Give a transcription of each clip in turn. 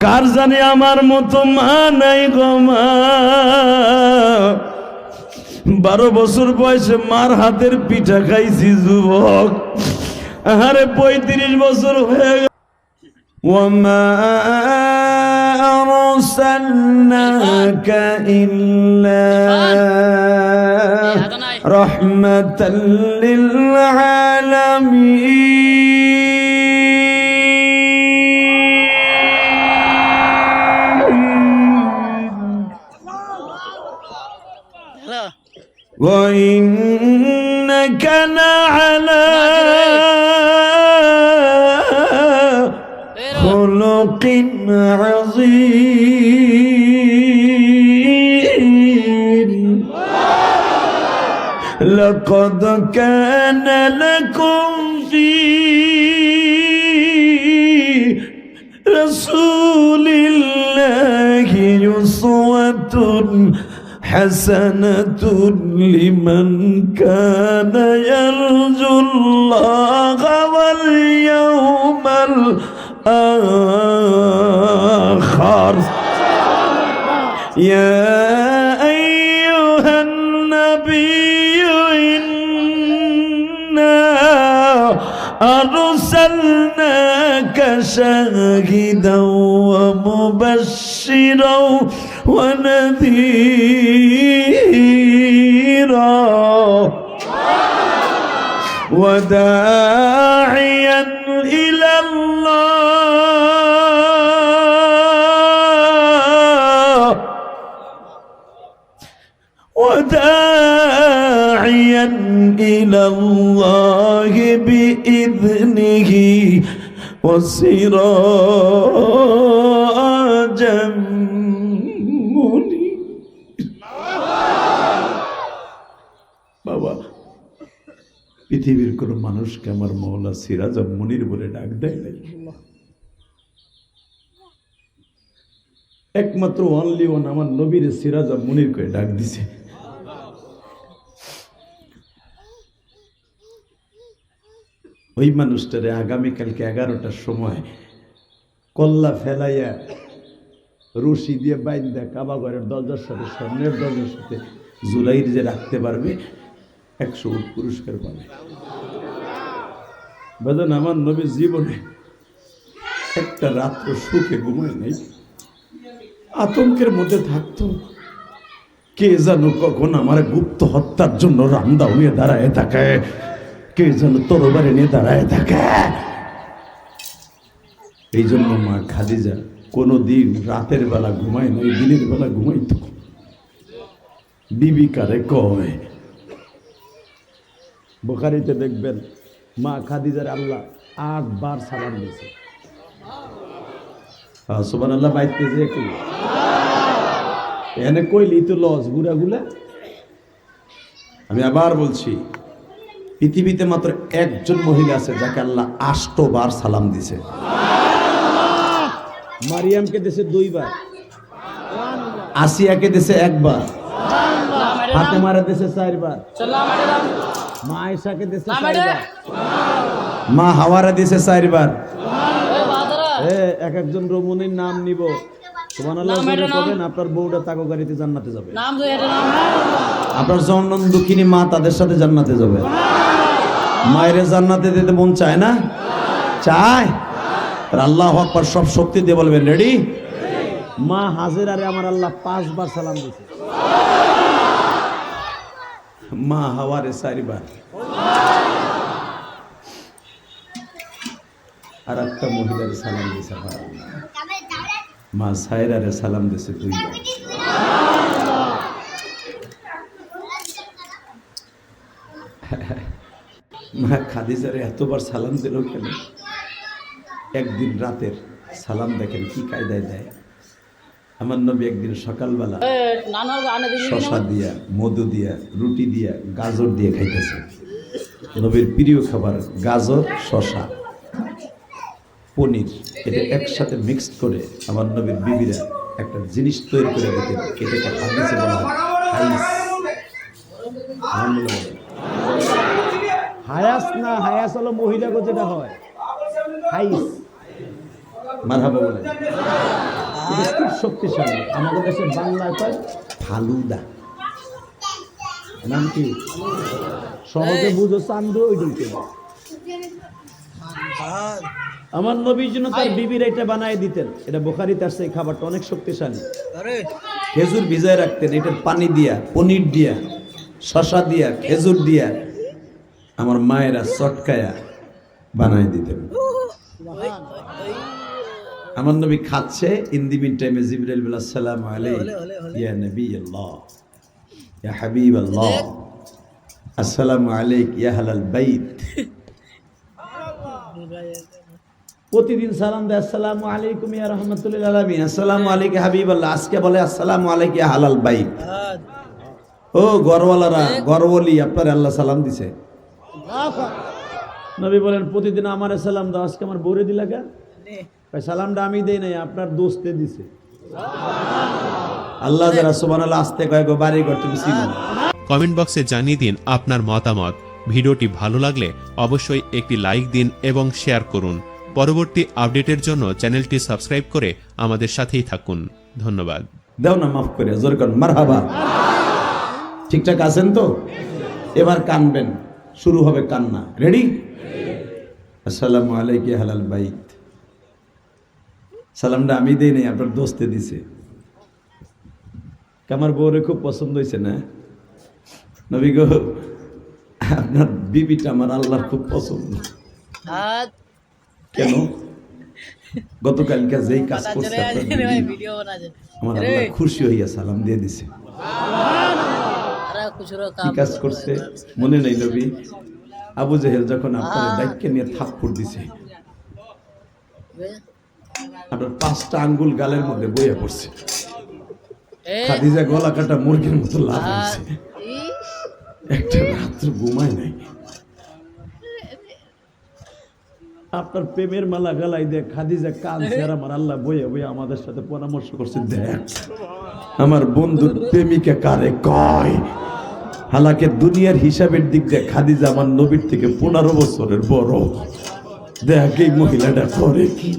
কার জানে আমার মতো মা নাই গো মা বারো বছর বয়সে মার হাতের পিঠা খাইছি যুবক আরে পঁয়ত্রিশ বছর হয়ে গেল وما أرسلناك إلا رحمة للعالمين لقد كان لكم في رسول الله أسوة حسنة لمن كان يرجو الله واليوم الآخر. يا شاهدا ومبشرا ونذيرا. وداعيا وسراجا منيرا বাবা পৃথিবীর কোন মানুষকে আমার মহল্লা সিরাজ মনির বলে ডাক দেয় নাই একমাত্র অনলি ওয়ান আমার নবীর সিরাজ মনির করে ডাক দিছে ওই মানুষটারে আগামীকালকে এগারোটার সময় কল্লা ফেলাইয়া রশি দিয়ে বাইন্দা কাবা ঘরের দরজার সাথে, স্বর্ণের দরজার সাথে জুলাইর যে রাখতে পারবে, একশো উট পুরস্কার পাবে। বাজান আমার নবীর জীবনে একটা রাত্র সুখে ঘুমায় নাই। আতঙ্কের মধ্যে থাকতো। কে জানো কখন আমার গুপ্ত হত্যার জন্য রামদা হয়ে দাঁড়ায় থাকে। কে যেন তরবারে নিয়ে দাঁড়ায় থাকে? এই জন্য মা খাদিজা কোনো দিন রাতের বেলা ঘুমায় নাই, দিনের বেলা ঘুমাইতো বিবি কারে কয়? বোকারিতে দেখবেন, মা খাদিজার আল্লাহ আটবার সালাম দিয়েছে। সুবান আল্লাহ বাইতে যে এনে কইলি তো লস গুড়াগুলা আমি আবার বলছি পৃথিবীতে মাত্র একজন মহিলা আছে যাকে আল্লাহ আষ্টবার সালাম দিছে মারিয়ামকে দেশে দুইবার। আসিয়াকে দেশে একবার। হাতে মারা দেশে চারবার। মা আয়েশাকে দেশে মা হাওয়ারা দেশে চারবার। এক একজন রমণীর নাম নিব। আপনার বউটা তাকো গাড়িতে জান্নাতে যাবে। আপনার জনন দুঃখিনী মা তাদের সাথে জান্নাতে যাবে। মায়ের জান্নাতে দিতে মন চায় না? চায়? আল্লাহ আকবার সব শক্তি দিয়ে বলবেন রেডি মা হাজির আরে আমার আল্লাহ পাঁচবার সালাম দিছে মা হাওয়ারে চারিবার। আর একটা মহিলার সালাম দিছে। মা সাইরারে সালাম দিছে দুইবার। মা খাদিজারে এতবার সালাম দিল কেন? একদিন রাতের সালাম দেখেন কি কায়দায় দেয়। আমার নবী একদিন সকালবেলা শশা দিয়া মধু দিয়া রুটি দিয়া গাজর দিয়ে খাইতেছে। নবীর প্রিয় খাবার গাজর শশা পনির। এটা একসাথে মিক্সড করে আমার নবীর বিবিরা একটা জিনিস তৈরি করে দিতেন। এটাকে হাদিসে বলা হয় হাইস। হায়াস না হায়াস হলো মহিলাকে যেটা হয়। হাইস। বলে। খুব শক্তিশালী। আমাদের দেশে বাংলায় কয়? ফালুদা। নাম কি? সহজে বুঝো চান্দু ওই ডুলকে আমার নবীর জন্য তার বিবির এটা বানায় দিতেন। এটা বোখারিতে আসছে এই খাবারটা অনেক শক্তিশালী। খেজুর ভিজায় রাখতেন এটার পানি দিয়া পনির দিয়া শশা দিয়া খেজুর দিয়া আমার মায়েরা চটকায়া বানায় দিতেন। আমার নবী খাচ্ছে ইন দি মিন টাইমে জিবরাইল বিল আসসালামু আলাইহি ইয়া নবী আল্লাহ ইয়া হাবিব আল্লাহ আসসালামু আলাইক ইয়া হালাল বাইত. প্রতিদিন সালাম দেয় আসসালামু আলাইকুম ইয়া রাহমাতুল্লিল আলামিন আসসালামু আলাইকুম হাবিব আল্লাহ আজকে বলে আসসালামু আলাইকুম ইয়া হালাল বাইত। ও গরওয়ালারা গরওয়ালি আপনার আল্লাহ সালাম দিছে। নবী বলেন প্রতিদিন আমার সালাম দাও আজকে আমার বউরে দিলা কেন কয়, সালামটা আমি দেই নাই আপনার দোস্তে দিছে। আল্লাহ যারা আল্লাহ আসতে কয় গো বাড়ি ঘর তুমি কমেন্ট বক্সে জানিয়ে দিন আপনার মতামত। ভিডিওটি ভালো লাগলে অবশ্যই একটি লাইক দিন এবং শেয়ার করুন। পরবর্তী আপডেটের জন্য চ্যানেলটি সাবস্ক্রাইব করে আমাদের সাথেই থাকুন। ধন্যবাদ। দেও না মাফ করে জোর কর মারহাবা। ঠিকঠাক আছেন তো? এবার কানবেন। শুরু হবে কান্না। রেডি আসসালামু আলাইকুম হালাল বাইত। সালামটা আমি দেই নাই আপনার দোস্তে দিছে। আমার বউরে খুব পছন্দ হয়েছে না? নবী গো আপনার বিবিটা আমার আল্লাহর খুব পছন্দ। কেন? গতকালকে যেই কাজ করছে আমার আল্লাহ খুশি হইয়া সালাম দিয়ে দিছে। কি কাজ করছে মনে নেই নবী আবু জেহেল যখন আপনার দায়িত্বে নিয়ে থাপ্পড় দিছে আপনার পাঁচটা আঙ্গুল গালের মধ্যে বইয়া পড়ছে। খাদিজা গলা কাটা মুরগির মতো লাভ হয়েছে একটা রাত্র ঘুমায় নাই। আপনার প্রেমের মালা গালাই দেখ খাদিজা কাঁদছে আর আমার আল্লাহ বইয়া বইয়া আমাদের সাথে পরামর্শ করছে দেখ আমার বন্ধুর প্রেমিকা কারে কয়? হালাকে দুনিয়ার হিসাবের দিক দিয়ে খাদিজা আমার নবীর থেকে পনেরো বছরের বড়। দেখ এই মহিলাটা করে কি।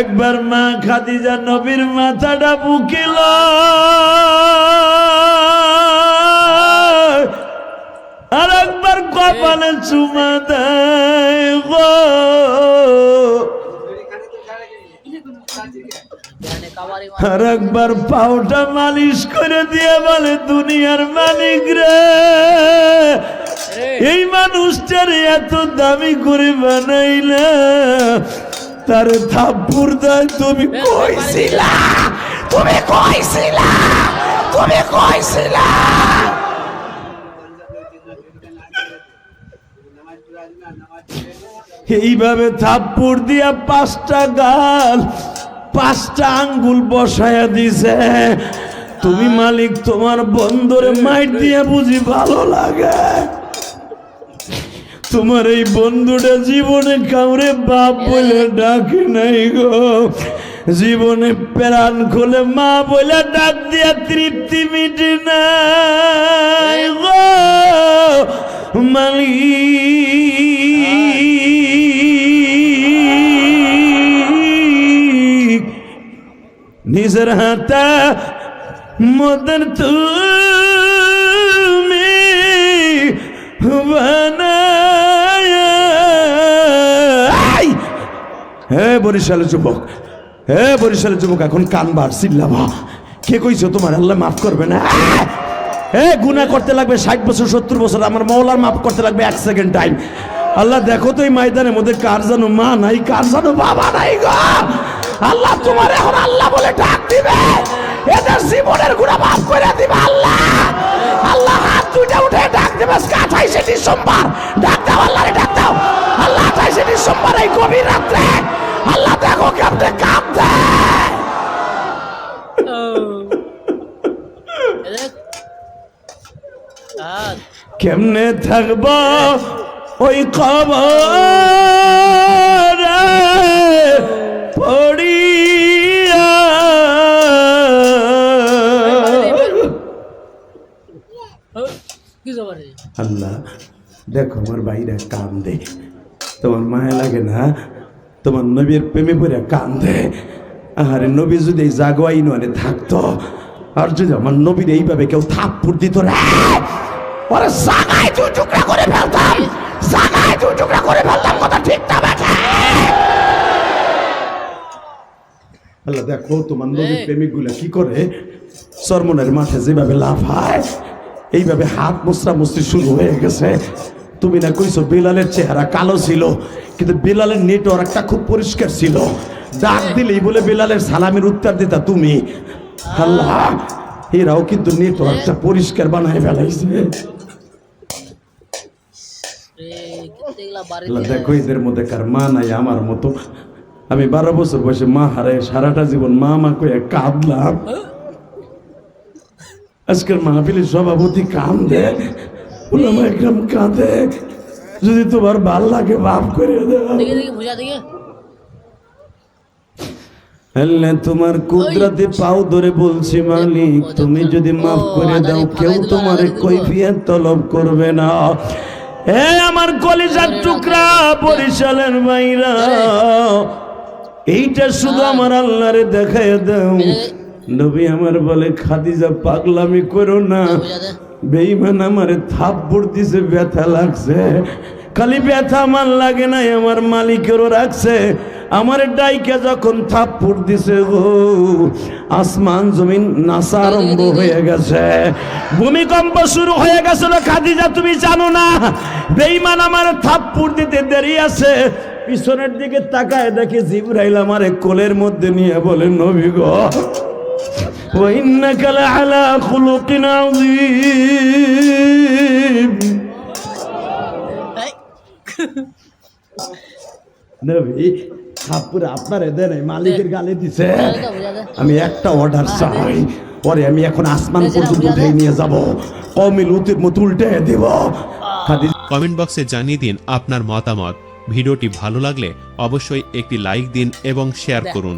একবার মা খাদিজা নবীর মাথাটা বুকিল। আর একবার কপালে চুমা দেয় আর একবার পাউটা মালিশ করে দিয়ে বলে দুনিয়ার মালিক রে এই মানুষটার এত দামি করে বানাইলে তার থাপ্পুর দেয় তুমি কইছিলা তুমি কইছিলা তুমি কইছিলা। এইভাবে থাপ্পড় দিয়া পাঁচটা গাল, পাঁচটা আঙ্গুল বসায়া দিছে। তুমি মালিক, তোমার বন্দরে মাইট দিয়ে বুঝি ভালো লাগে। তোমার এই বন্ধুটা জীবনে কাউরে বাপ বলে ডাকে নাই গো। জীবনে প্রাণ খুলে মা বলে ডাক দিয়া তৃপ্তি মিটে গো। মালিক। নিজের হাতে মদন তুমি হে বরিশালের যুবক, হে বরিশালের যুবক, এখন কান কানবার চিল্লাবা। কে কইছো তোমার? আল্লাহ মাফ করবে না। হে, গুনাহ করতে লাগবে ষাট বছর, সত্তর বছর, আমার মৌলার মাফ করতে লাগবে এক সেকেন্ড টাইম আল্লাহ, দেখো তো এই ময়দানের মধ্যে কার জানো মা নাই, কার জানো বাবা নাই গো। আল্লাহ তোমার এখন আল্লাহ বলে ডাক দিবে। এদের জীবনের গুণা মাফ করে দিবে আল্লাহ। আল্লাহ হাত দুইটা উঠে ডাক দেবে আঠাইশে ডিসেম্বর। ডাক দাও আল্লাহরে ডাক দাও। আল্লাহ আঠাইশে ডিসেম্বর এই গভীর রাত্রে আল্লাহ দেখো কেমনে কাম দেয় কেমনে থাকব ওই খবর? আল্লাহ দেখো আমার ভাইরা কান্দে। তোমার মায়া লাগে না? তোমার নবীর প্রেমে পড়ে কান্দে। আরে নবী যদি এই জাগোয়াই নয় থাকতো আর যদি আমার নবীর এইভাবে কেউ থাপ্পুর দিত রে সাগায় দু টুকরা করে ফেলতাম। সাগায় দু টুকরা করে ফেলতাম কথা ঠিক না আল্লাহ দেখো তোমার নবীর প্রেমিক কি করে? সরমনের মাঠে যেভাবে লাভ হয় এইভাবে হাত মুসরা মুসরি শুরু হয়ে গেছে। তুমি না কইছো বেলালের চেহারা কালো ছিল, কিন্তু বিলালের নেটওয়ার্কটা খুব পরিষ্কার ছিল। ডাক দিলেই বলে, বিলালের সালামের উত্তর দিতা তুমি। আল্লাহ, এরাও কিন্তু নেটওয়ার্কটা পরিষ্কার বানায় ফেলাইছে। দেখো, এদের মধ্যে কার মা নাই, আমার মতো। আমি বারো বছর বয়সে মা হারে সারাটা জীবন মা মা কয়ে কাঁদলাম। আজকের মাহফিলের সভাপতি কান্দে ওলামা একদম কাঁদে। যদি তোমার ভালো লাগে মাফ করে আল্লাহ তোমার কুদরতে পাও ধরে বলছি মালিক তুমি যদি মাফ করে দাও কেউ তোমার কৈফিয়ত তলব করবে না। হে আমার কলিজার টুকরা বরিশালের মাইরা। এইটা শুধু আমার আল্লাহরে দেখায় দাও। নবী আমার বলে খাদিজা পাগলামি করো না। বেইমান আমারে থাপ্পড় দিছে ব্যথা লাগছে। খালি ব্যথা আমার লাগে নাই আমার মালিকেরও রাখছে। আমার ডাইকে যখন থাপ্পড় দিছে গো আসমান জমিন নাসা আরম্ভ হয়ে গেছে। ভূমিকম্প শুরু হয়ে গেছিল খাদিজা তুমি জানো না? বেইমান আমার থাপ্পড় দিতে দেরি আছে। পিছনের দিকে তাকায় দেখে জিবরাইল আমার কোলের মধ্যে নিয়ে বলে নবী গো وإنك لعلى خلق عظيم এই, নবী থাপ্পড় আপনার দেন এই মালিকের গালে দিছে বুঝা দে, বুঝা দে আমি একটা অর্ডার চাই পরে আমি এখন আসমান পর্যন্ত উঠে নিয়ে যাব কমিল উতের মতো উল্টে দেব খাদি কমেন্ট বক্সে জানিয়ে দিন আপনার মতামত ভিডিওটি ভালো লাগলে অবশ্যই একটি লাইক দিন এবং শেয়ার করুন